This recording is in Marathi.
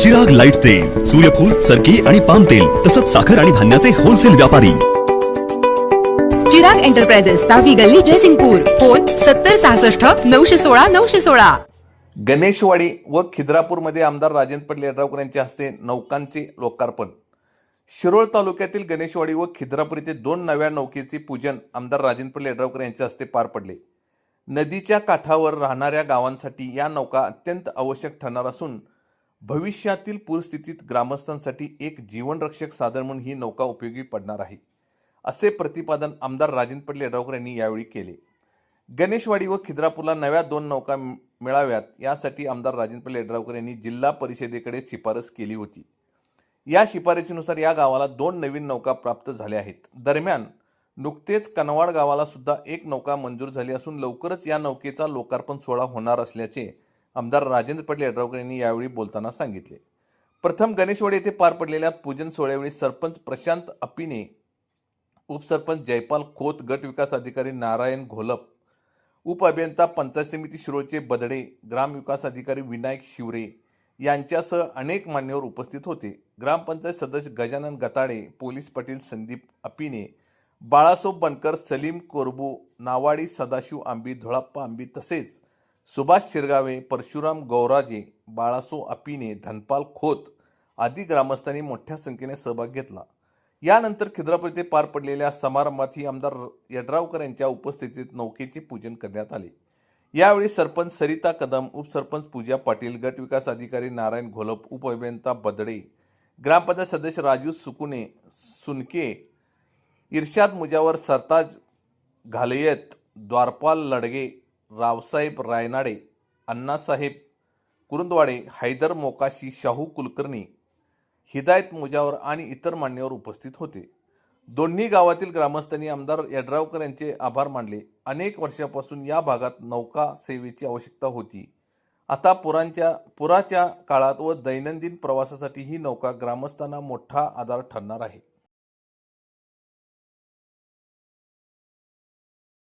चिराग लाइट तेल सूर्यफूल सरकी आणि पाम तेल तसंच साखर आणि धान्याचे होलसेल व्यापारी. चिराग एंटरप्राइजेस सहावी गल्ली जयसिंगपूर. फोन सत्तर सहासष्ट नऊशे सोळा नऊशे सोळा. गणेशवाडी व खिद्रापूरमध्ये आमदार राजेंद्र पाटील यड्रावकर यांच्या हस्ते नौकांचे लोकार्पण. शिरोळ तालुक्यातील गणेशवाडी व खिद्रापूर येथे दोन नव्या नौकेचे पूजन आमदार राजेंद्र पाटील यड्रावकर यांच्या हस्ते पार पडले. नदीच्या काठावर राहणाऱ्या गावांसाठी या नौका अत्यंत आवश्यक ठरणार असून भविष्यातील पूरस्थितीत ग्रामस्थांसाठी एक जीवनरक्षक साधन म्हणून ही नौका उपयोगी पडणार आहे असे प्रतिपादन आमदार राजेंद्र पाटील यड्रावकर यांनी यावेळी केले. गणेशवाडी व खिद्रापूरला नव्या दोन नौका मिळाव्यात यासाठी आमदार राजेंद्र पाटील यड्रावकर यांनी जिल्हा परिषदेकडे शिफारस केली होती. या शिफारसीनुसार या गावाला दोन नवीन नौका प्राप्त झाल्या आहेत. दरम्यान नुकतेच कनवाड गावाला सुद्धा एक नौका मंजूर झाली असून लवकरच या नौकेचा लोकार्पण सोहळा होणार असल्याचे आमदार राजेंद्र पाटील यड्रावकर यांनी यावेळी बोलताना सांगितले. प्रथम गणेशवाडी येथे पार पडलेल्या पूजन सोहळ्यावेळी सरपंच प्रशांत अपिने उपसरपंच जयपाल खोत गट विकास अधिकारी नारायण घोलप उप अभियंता पंचायत समिती शिरोळचे बदडे ग्रामविकास अधिकारी विनायक शिवरे यांच्यासह अनेक मान्यवर उपस्थित होते. ग्रामपंचायत सदस्य गजानन गताडे पोलीस पाटील संदीप अपिने बाळासो बनकर सलीम कोरबू नावाडी सदाशिव आंबी धुळाप्पा आंबी तसेच सुभाष शिरगावे परशुराम गौराजे बाळासो अपिने धनपाल खोत आदी ग्रामस्थांनी मोठ्या संख्येने सहभाग घेतला. यानंतर खिद्रापूर येथे पार पडलेल्या समारंभातही आमदार यड्रावकर यांच्या उपस्थितीत नौकेचे पूजन करण्यात आले. यावेळी सरपंच सरिता कदम उपसरपंच पूजा पाटील गट विकास अधिकारी नारायण घोलप उपअभियंता बदडे ग्रामपंचायत सदस्य राजू सुकुने सुनके इर्शाद मुजावर सरताज घालयत. द्वारपाल लडगे रावसाहेब रायनाडे अण्णासाहेब कुरुंदवाडे हैदर मोकाशी शाहू कुलकर्णी हिदायत मुजावर आणि इतर मान्यवर उपस्थित होते. दोन्ही गावातील ग्रामस्थांनी आमदार यड्रावकर यांचे आभार मानले. अनेक वर्षापासून या भागात नौका सेवेची आवश्यकता होती. आता पुरांच्या पुराच्या काळात व दैनंदिन प्रवासासाठी ही नौका ग्रामस्थांना मोठा आधार ठरणार आहे.